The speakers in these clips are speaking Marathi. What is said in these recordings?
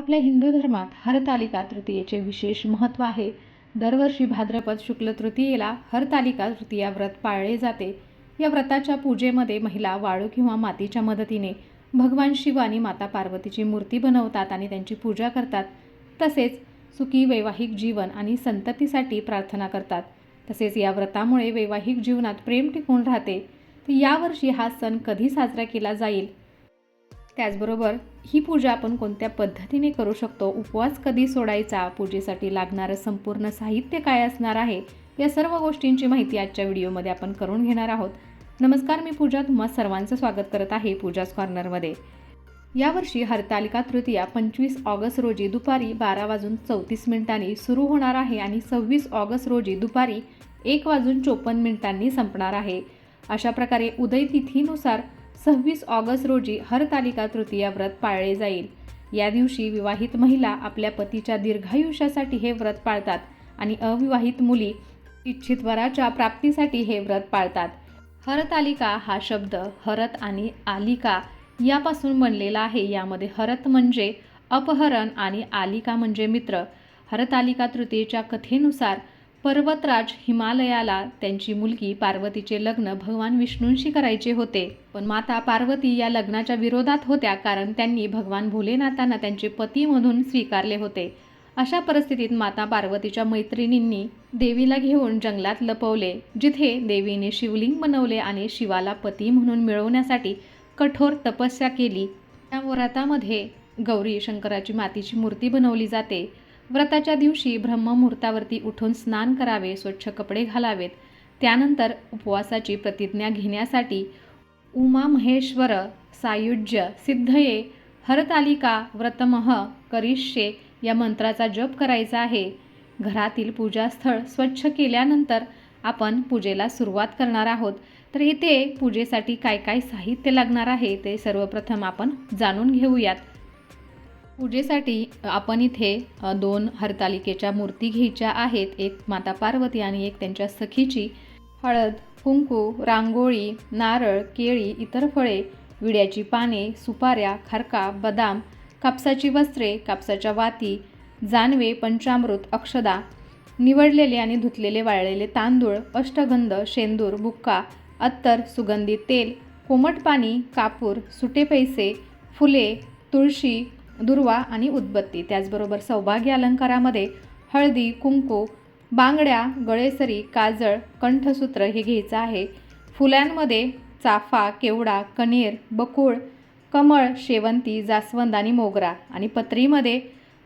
आपल्या हिंदू धर्मात हरतालिका तृतीयेचे विशेष महत्त्व आहे. दरवर्षी भाद्रपद शुक्ल तृतीयेला हरतालिका तृतीया व्रत पाळले जाते. या व्रताच्या पूजेमध्ये महिला वाळू किंवा मातीच्या मदतीने भगवान शिव आणि माता पार्वतीची मूर्ती बनवतात आणि त्यांची पूजा करतात. तसेच सुखी वैवाहिक जीवन आणि संततीसाठी प्रार्थना करतात. तसेच या व्रतामुळे वैवाहिक जीवनात प्रेम टिकून राहते. तर यावर्षी हा सण कधी साजरा केला जाईल? त्याचबरोबर ही पूजा आपण कोणत्या पद्धतीने करू शकतो? उपवास कधी सोडायचा? पूजेसाठी लागणारं संपूर्ण साहित्य काय असणार आहे? या सर्व गोष्टींची माहिती आजच्या व्हिडिओमध्ये आपण करून घेणार आहोत. नमस्कार मी पूजा. तुम्हा सर्वांचं स्वागत करत आहे पूजाच कॉर्नरमध्ये. यावर्षी हरतालिका तृतीया पंचवीस ऑगस्ट रोजी दुपारी बारा वाजून चौतीस मिनिटांनी सुरू होणार आहे आणि सव्वीस ऑगस्ट रोजी दुपारी एक वाजून चोपन्न मिनिटांनी संपणार आहे. अशा प्रकारे उदय तिथीनुसार सव्वीस ऑगस्ट रोजी हरतालिका तृतीया व्रत पाळले जाईल. या दिवशी विवाहित महिला आपल्या पतीच्या दीर्घायुष्यासाठी हे व्रत पाळतात आणि अविवाहित मुली इच्छित वराच्या प्राप्तीसाठी हे व्रत पाळतात. हरतालिका हा शब्द हरत आणि आलिका यापासून बनलेला आहे. यामध्ये हरत म्हणजे अपहरण आणि आलिका म्हणजे मित्र. हरतालिका तृतीयेच्या कथेनुसार पर्वतराज हिमालयाला त्यांची मुलगी पार्वतीचे लग्न भगवान विष्णूंशी करायचे होते. पण माता पार्वती या लग्नाच्या विरोधात होत्या कारण त्यांनी भगवान भोलेनाथांना त्यांचे पती म्हणून स्वीकारले होते. अशा परिस्थितीत माता पार्वतीच्या मैत्रिणींनी देवीला घेऊन जंगलात लपवले जिथे देवीने शिवलिंग बनवले आणि शिवाला पती म्हणून मिळवण्यासाठी कठोर तपस्या केली. त्या व्रतामध्ये गौरी शंकराची मातीची मूर्ती बनवली जाते. व्रताच्या दिवशी ब्रह्ममुहूर्तावरती उठून स्नान करावे स्वच्छ कपडे घालावेत. त्यानंतर उपवासाची प्रतिज्ञा घेण्यासाठी उमा महेश्वर सायुज्य सिद्धये हरतालिका व्रतमह करिष्ये या मंत्राचा जप करायचा आहे. घरातील पूजास्थळ स्वच्छ केल्यानंतर आपण पूजेला सुरुवात करणार आहोत. तर इथे पूजेसाठी काय काय साहित्य लागणार आहे ते सर्वप्रथम आपण जाणून घेऊयात. पूजेसाठी आपण इथे दोन हरतालिकेच्या मूर्ती घ्यायच्या आहेत. एक माता पार्वती आणि एक त्यांच्या सखीची. हळद कुंकू रांगोळी नारळ केळी इतर फळे विड्याची पाने सुपाऱ्या खारका बदाम कापसाची वस्त्रे कापसाच्या वाती जानवे पंचामृत अक्षदा निवडलेले आणि धुतलेले वाळलेले तांदूळ अष्टगंध शेंदूर बुक्का अत्तर सुगंधी तेल कोमट पाणी कापूर सुटे पैसे फुले तुळशी दुर्वा आणि उदबत्ती. त्याचबरोबर सौभाग्य अलंकारामध्ये हळदी कुंकू बांगड्या गळेसरी काजळ कंठसूत्र हे घ्यायचं आहे. फुलांमध्ये चाफा केवडा कणेर बकुळ कमळ शेवंती जास्वंद आणि मोगरा. आणि पत्रीमध्ये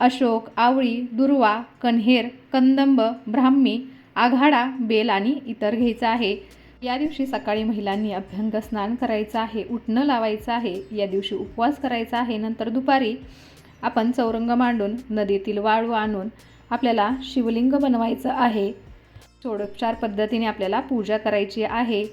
अशोक आवळी दुर्वा कन्हेर कंदंब ब्राह्मी आघाडा बेल आणि इतर घ्यायचं आहे. या दिवशी सकाळी महिलांनी अभ्यंग स्नान करायचं आहे उठणं लावायचं आहे या दिवशी उपवास करायचा आहे. नंतर दुपारी आपण चौरंग मांडून नदीतील वाळू आणून आपल्याला शिवलिंग बनवायचं आहे. षोडोपचार पद्धतीने आपल्याला पूजा करायची आहे.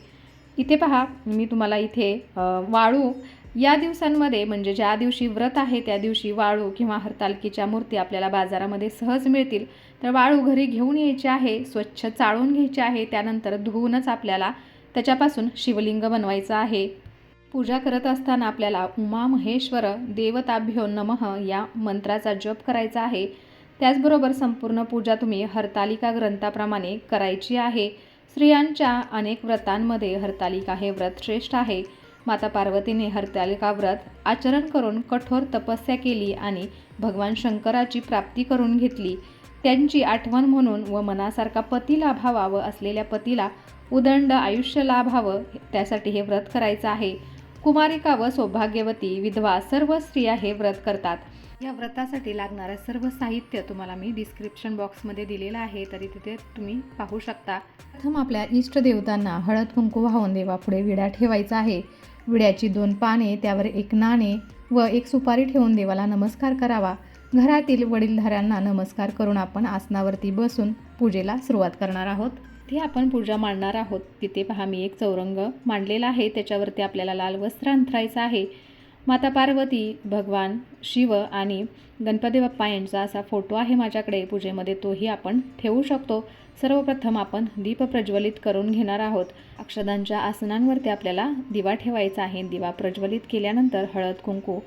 इथे पहा मी तुम्हाला इथे वाळू या दिवसांमध्ये म्हणजे ज्या दिवशी व्रत आहे त्या दिवशी वाळू किंवा हरतालकीच्या मूर्ती आपल्याला बाजारामध्ये सहज मिळतील. तर वाळू घरी घेऊन यायची आहे स्वच्छ चाळून घ्यायची आहे त्यानंतर धुवूनच आपल्याला त्याच्यापासून शिवलिंग बनवायचं आहे. पूजा करत असताना आपल्याला उमा महेश्वर देवताभ्यो नमः या मंत्राचा जप करायचा आहे. त्याचबरोबर संपूर्ण पूजा तुम्ही हरतालिका ग्रंथाप्रमाणे करायची आहे. स्त्रियांच्या अनेक व्रतांमध्ये हरतालिका हे व्रत श्रेष्ठ आहे. माता पार्वतीने हरतालिका व्रत आचरण करून कठोर तपस्या केली आणि भगवान शंकराची प्राप्ती करून घेतली. त्यांची आठवण म्हणून व मनासारखा पती लाभावा व असलेल्या पतीला उदंड आयुष्य लाभावं त्यासाठी हे व्रत करायचं आहे. कुमारिका व सौभाग्यवती विधवा सर्व स्त्रिया हे व्रत करतात. या व्रतासाठी लागणारं सर्व साहित्य तुम्हाला मी डिस्क्रिप्शन बॉक्समध्ये दिलेलं आहे तरी तिथे तुम्ही पाहू शकता. प्रथम आपल्या इष्टदेवतांना हळद कुंकू वाहून देवापुढे विडा ठेवायचा आहे. विड्याची दोन पाने त्यावर एक नाणे व एक सुपारी ठेवून देवाला नमस्कार करावा. घरातील वडीलधाऱ्यांना नमस्कार करून आपण आसनावरती बसून पूजेला सुरुवात करणार आहोत. ते आपण पूजा मांडणार आहोत. तिथे पहा मी एक चौरंग मांडलेला आहे. त्याच्यावरती आपल्याला लाल वस्त्र अंथरायचं आहे. माता पार्वती भगवान शिव आणि गणपती बाप्पा यांचा असा फोटो आहे माझ्याकडे. पूजेमध्ये तोही आपण ठेवू शकतो. सर्वप्रथम आपण दीप प्रज्वलित करून घेणार आहोत. अक्षदांच्या आसनांवरती आपल्याला दिवा ठेवायचा आहे. दिवा प्रज्वलित केल्यानंतर हळद कुंकू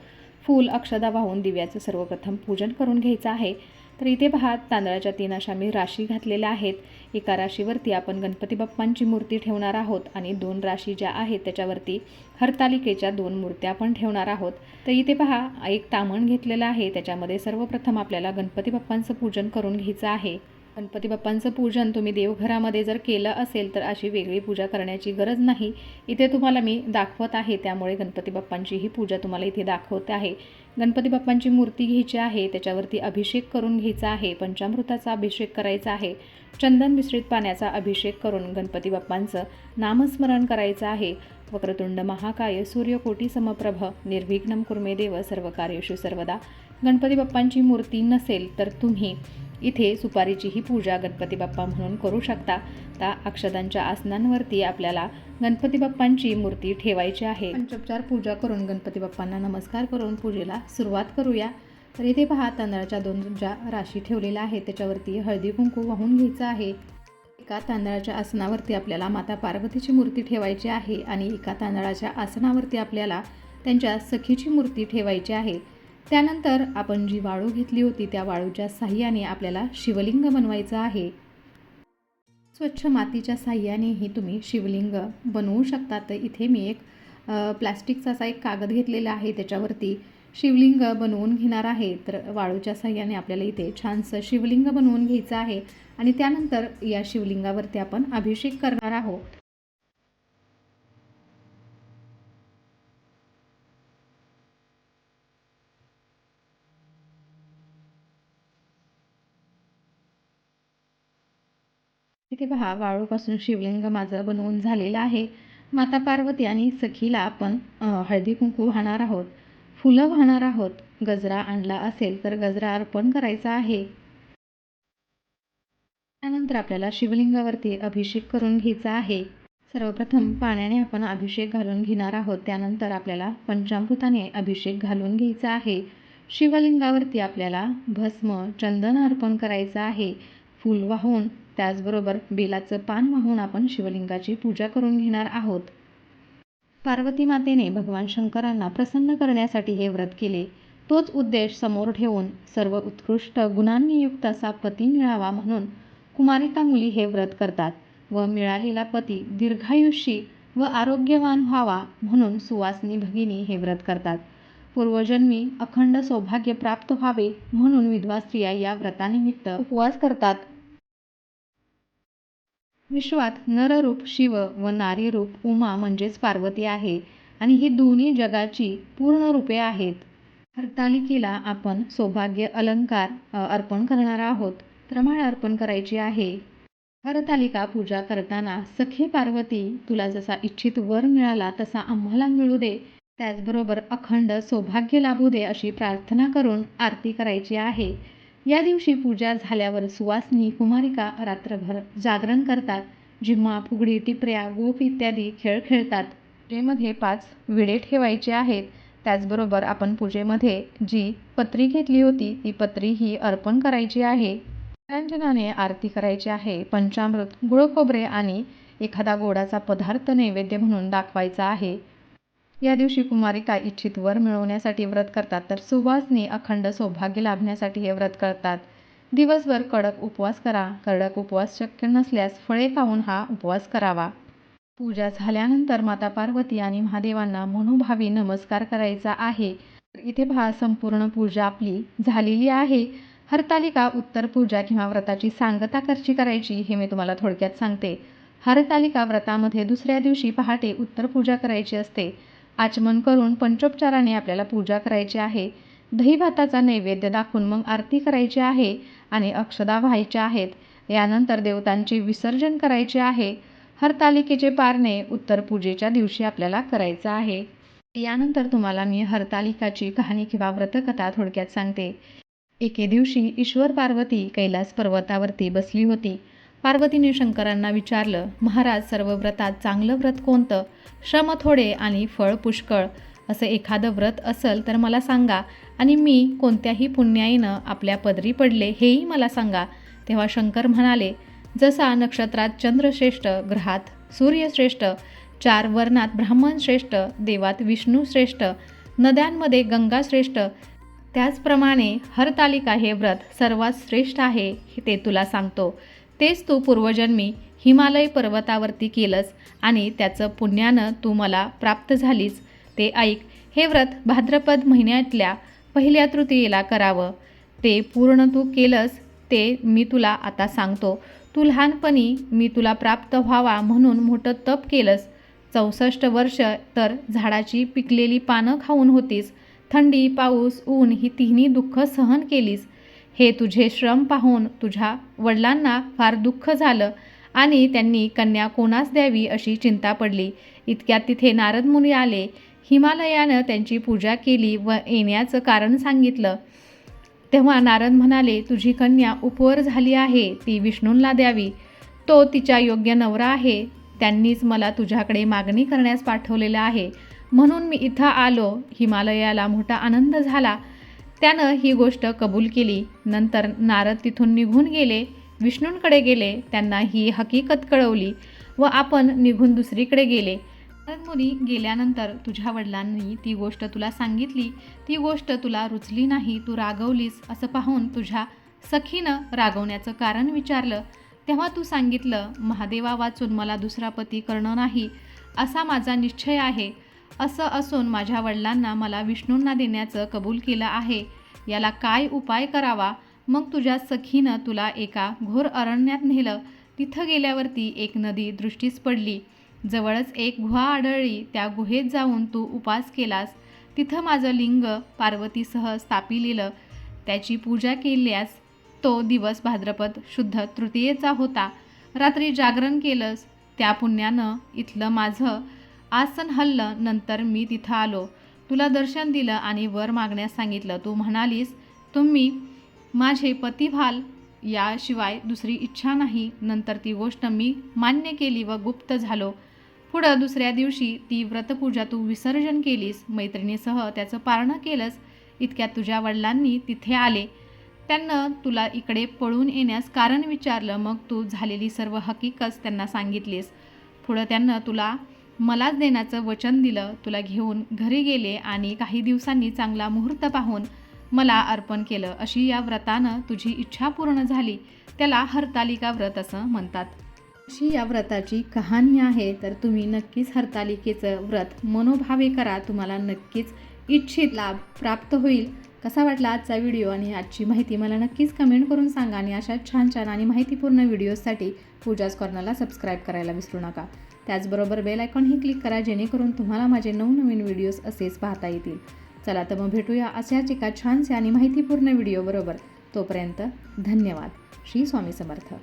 फूल अक्षदा वाहून दिव्याचं सर्वप्रथम पूजन करून घ्यायचं आहे. तर इथे पहा तांदळाच्या तीन अशा मी राशी घातलेल्या आहेत. एका राशीवरती आपण गणपती बाप्पांची मूर्ती ठेवणार आहोत आणि दोन राशी ज्या आहेत त्याच्यावरती हरतालिकेच्या दोन मूर्त्या पण ठेवणार आहोत. तर इथे पहा एक तामण घेतलेलं आहे. त्याच्यामध्ये सर्वप्रथम आपल्याला गणपती बाप्पांचं पूजन करून घ्यायचं आहे. गणपती बाप्पांचं पूजन तुम्ही देवघरामध्ये जर केलं असेल तर अशी वेगळी पूजा करण्याची गरज नाही. इथे तुम्हाला मी दाखवत आहे त्यामुळे गणपती बाप्पांची ही पूजा तुम्हाला इथे दाखवत आहे. गणपती बाप्पांची मूर्ती घ्यायची आहे त्याच्यावरती अभिषेक करून घ्यायचा आहे पंचामृताचा अभिषेक करायचा आहे चंदन मिश्रित पाण्याचा अभिषेक करून गणपती बाप्पांचं नामस्मरण करायचं आहे. वक्रतुंड महाकाय सूर्यकोटी समप्रभ निर्विघ्नम कुर्मे देव सर्व कार्येषु सर्वदा. गणपती बाप्पांची मूर्ती नसेल तर तुम्ही इथे सुपारीची ही पूजा गणपती बाप्पा म्हणून करू शकता. त्या अक्षदांच्या आसनांवरती आपल्याला गणपती बाप्पांची मूर्ती ठेवायची आहे. पंचोपचार पूजा करून गणपती बाप्पांना नमस्कार करून पूजेला सुरुवात करूया. तर इथे पहा तांदळाच्या दोन ज्या राशी ठेवलेल्या आहेत त्याच्यावरती हळदी कुंकू वाहून घ्यायचं आहे. एका तांदळाच्या आसनावरती आपल्याला माता पार्वतीची मूर्ती ठेवायची आहे आणि एका तांदळाच्या आसनावरती आपल्याला त्यांच्या सखीची मूर्ती ठेवायची आहे. त्यानंतर आपण जी वाळू घेतली होती त्या वाळूच्या साह्याने आपल्याला शिवलिंग बनवायचं आहे. स्वच्छ मातीच्या साह्यानेही तुम्ही शिवलिंग बनवू शकता. तर इथे मी एक प्लॅस्टिकचा असा एक कागद घेतलेला आहे त्याच्यावरती शिवलिंग बनवून घेणार आहे. तर वाळूच्या साह्याने आपल्याला इथे छानसं शिवलिंग बनवून घ्यायचं आहे. आणि त्यानंतर या शिवलिंगावरती आपण अभिषेक करणार आहोत. इथे पहा वाळूपासून शिवलिंग माझं बनवून झालेलं आहे. माता पार्वती आणि सखीला आपण हळदी कुंकू वाहणार आहोत. फुलं वाहणार आहोत. गजरा आणला असेल तर गजरा अर्पण करायचा आहे. त्यानंतर आपल्याला शिवलिंगावरती अभिषेक करून घ्यायचा आहे. सर्वप्रथम पाण्याने आपण अभिषेक घालून घेणार आहोत. त्यानंतर आपल्याला पंचामृताने अभिषेक घालून घ्यायचा आहे. शिवलिंगावरती आपल्याला भस्म चंदन अर्पण करायचं आहे. फूल वाहून त्याचबरोबर बेलाचं पान वाहून आपण शिवलिंगाची पूजा करून घेणार आहोत. पार्वती मातेने भगवान शंकरांना प्रसन्न करण्यासाठी हे व्रत केले. तोच उद्देश समोर ठेवून सर्व उत्कृष्ट गुणांनी युक्त असा पती मिळावा म्हणून कुमारिका मुली हे व्रत करतात व मिळालेला पती दीर्घायुषी व आरोग्यवान व्हावा म्हणून सुवासनी भगिनी हे व्रत करतात. पूर्वजन्मी अखंड सौभाग्य प्राप्त व्हावे म्हणून विधवा स्त्रिया या व्रतानिमित्त उपवास करतात. विश्वात नररूप शिव व नारीरूप उमा म्हणजेच पार्वती आहे आणि ही दोन्ही जगाची पूर्ण रूपे आहेत. हरतालिकेला आपण सौभाग्य अलंकार अर्पण करणार आहोत. प्रमाण अर्पण करायची आहे. हरतालिका पूजा करताना सखी पार्वती तुला जसा इच्छित वर मिळाला तसा आम्हाला मिळू दे. त्याचबरोबर अखंड सौभाग्य लाभू दे अशी प्रार्थना करून आरती करायची आहे. या दिवशी पूजा झाल्यावर सुवासनी कुमारिका रात्रभर जागरण करतात जिम्मा फुगडी टिपऱ्या गोप इत्यादी खेळ खेळतात. पूजेमध्ये पाच विडे ठेवायचे आहेत. त्याचबरोबर आपण पूजेमध्ये जी पत्री घेतली होती ती पत्री ही अर्पण करायची आहे. व्यंजनाने आरती करायची आहे. पंचामृत गुळखोबरे आणि एखादा गोडाचा पदार्थ नैवेद्य म्हणून दाखवायचा आहे. या दिवशी कुमारिका इच्छित वर मिळवण्यासाठी व्रत करतात तर सुवासनी अखंड सौभाग्य लाभण्यासाठी हे व्रत करतात. दिवसभर कडक उपवास करा कडक उपवास शक्य नसल्यास फळे खाऊन हा उपवास करावा. पूजा झाल्यानंतर माता पार्वती आणि महादेवांना मनोभावी नमस्कार करायचा आहे. तर इथे पहा संपूर्ण पूजा आपली झालेली आहे. हरतालिका उत्तर पूजा किंवा व्रताची सांगता कशी करायची हे मी तुम्हाला थोडक्यात सांगते. हरतालिका व्रतामध्ये दुसऱ्या दिवशी पहाटे उत्तर पूजा करायची असते. आचमन करून पंचोपचाराने आपल्याला पूजा करायची आहे. दही भाताचा नैवेद्य दाखवून मग आरती करायची आहे आणि अक्षदा व्हायच्या आहेत. यानंतर देवतांचे विसर्जन करायचे आहे. हरतालिकेचे पारणे उत्तर पूजेच्या दिवशी आपल्याला करायचं आहे. यानंतर तुम्हाला मी हरतालिकाची कहाणी किंवा व्रतकथा थोडक्यात सांगते. एके दिवशी ईश्वर पार्वती कैलास पर्वतावरती बसली होती. पार्वतीने शंकरांना विचारलं महाराज सर्व व्रतात चांगलं व्रत कोणतं? श्रम थोडे आणि फळ पुष्कळ. असं एखादं व्रत असेल तर मला सांगा. आणि मी कोणत्याही पुण्याईनं आपल्या पदरी पडले हेही मला सांगा. तेव्हा शंकर म्हणाले जसा नक्षत्रात चंद्रश्रेष्ठ ग्रहात सूर्यश्रेष्ठ चार वर्णात ब्राह्मण श्रेष्ठ देवात विष्णू श्रेष्ठ नद्यांमध्ये गंगा श्रेष्ठ त्याचप्रमाणे हरतालिका हे व्रत सर्वात श्रेष्ठ आहे हे ते तुला सांगतो. तेच तू पूर्वजन्मी हिमालय पर्वतावरती केलंस आणि त्याचं पुण्यानं तू मला प्राप्त झालीस. ते ऐक. हे व्रत भाद्रपद महिन्यातल्या पहिल्या तृतीयेला करावं. ते पूर्ण तू केलंस ते मी तुला आता सांगतो. तू लहानपणी मी तुला प्राप्त व्हावा म्हणून मोठं तप केलंस. चौसष्ट वर्ष तर झाडाची पिकलेली पानं खाऊन होतीस. थंडी पाऊस ऊन ही तिन्ही दुःख सहन केलीस. हे तुझे श्रम पाहून तुझ्या वडिलांना फार दुःख झालं आणि त्यांनी कन्या कोणास द्यावी अशी चिंता पडली. इतक्यात तिथे नारद मुनी आले. हिमालयानं त्यांची पूजा केली व येण्याचं कारण सांगितलं. तेव्हा नारद म्हणाले तुझी कन्या उपवर झाली आहे ती विष्णूंना द्यावी. तो तिच्या योग्य नवरा आहे. त्यांनीच मला तुझ्याकडे मागणी करण्यास पाठवलेलं आहे. म्हणून मी इथं आलो. हिमालयाला मोठा आनंद झाला. त्यानं ही गोष्ट कबूल केली. नंतर नारद तिथून निघून गेले. विष्णूंकडे गेले. त्यांना ही हकीकत कळवली व आपण निघून दुसरीकडे गेले. नारद मुनी गेल्यानंतर तुझ्या वडिलांनी ती गोष्ट तुला सांगितली. ती गोष्ट तुला रुचली नाही तू रागवलीस असं पाहून तुझ्या सखीनं रागवण्याचं कारण विचारलं. तेव्हा तू सांगितलं महादेवा वाचून मला दुसरा पती करणं नाही. असा माझा निश्चय आहे. असं असून माझ्या वडिलांना मला विष्णूंना देण्याचं कबूल केलं आहे. याला काय उपाय करावा? मग तुझ्या सखीनं तुला एका घोर अरण्यात नेलं. तिथं गेल्यावरती एक नदी दृष्टीस पडली. जवळच एक गुहा आढळली. त्या गुहेत जाऊन तू उपास केलास. तिथं माझं लिंग पार्वतीसह स्थापिलेलं. त्याची पूजा केल्यास तो दिवस भाद्रपद शुद्ध तृतीयेचा होता. रात्री जागरण केलंस. त्या पुण्यानं इथलं माझं आसन हल्लं नंतर मी तिथं आलो. तुला दर्शन दिलं आणि वर मागण्यास सांगितलं. तू म्हणालीस तुम्ही माझे पती व्हाल याशिवाय दुसरी इच्छा नाही. नंतर ती गोष्ट मी मान्य केली व गुप्त झालो. पुढं दुसऱ्या दिवशी ती व्रतपूजा तू विसर्जन केलीस. मैत्रिणीसह त्याचं पारणं केलंस. इतक्या तुझ्या वडिलांनी तिथे आले. त्यांना तुला इकडे पळून येण्यास कारण विचारलं. मग तू झालेली सर्व हकीकत त्यांना सांगितलीस. पुढं त्यांना तुला मलाच देण्याचं वचन दिलं तुला घेऊन घरी गेले आणि काही दिवसांनी चांगला मुहूर्त पाहून मला अर्पण केलं अशी या व्रतानं तुझी इच्छा पूर्ण झाली. त्याला हरतालिका व्रत असं म्हणतात. अशी या व्रताची कहाणी आहे तर तुम्ही नक्कीच हरतालिकेचं व्रत मनोभावे करा. तुम्हाला नक्कीच इच्छित लाभ प्राप्त होईल. कसा वाटला आजचा व्हिडिओ आणि आजची माहिती मला नक्कीच कमेंट करून सांगा आणि अशा छान छान आणि माहितीपूर्ण व्हिडिओजसाठी पूजाच कॉर्नरला सबस्क्राईब करायला विसरू नका. त्याचबरोबर बेल आयकॉनही क्लिक करा जेणेकरून तुम्हाला माझे नवनवीन व्हिडिओज असेच पाहता येतील. चला तर मग भेटूया अशाच एका छानशा आणि माहितीपूर्ण व्हिडिओबरोबर तोपर्यंत धन्यवाद. श्री स्वामी समर्थ.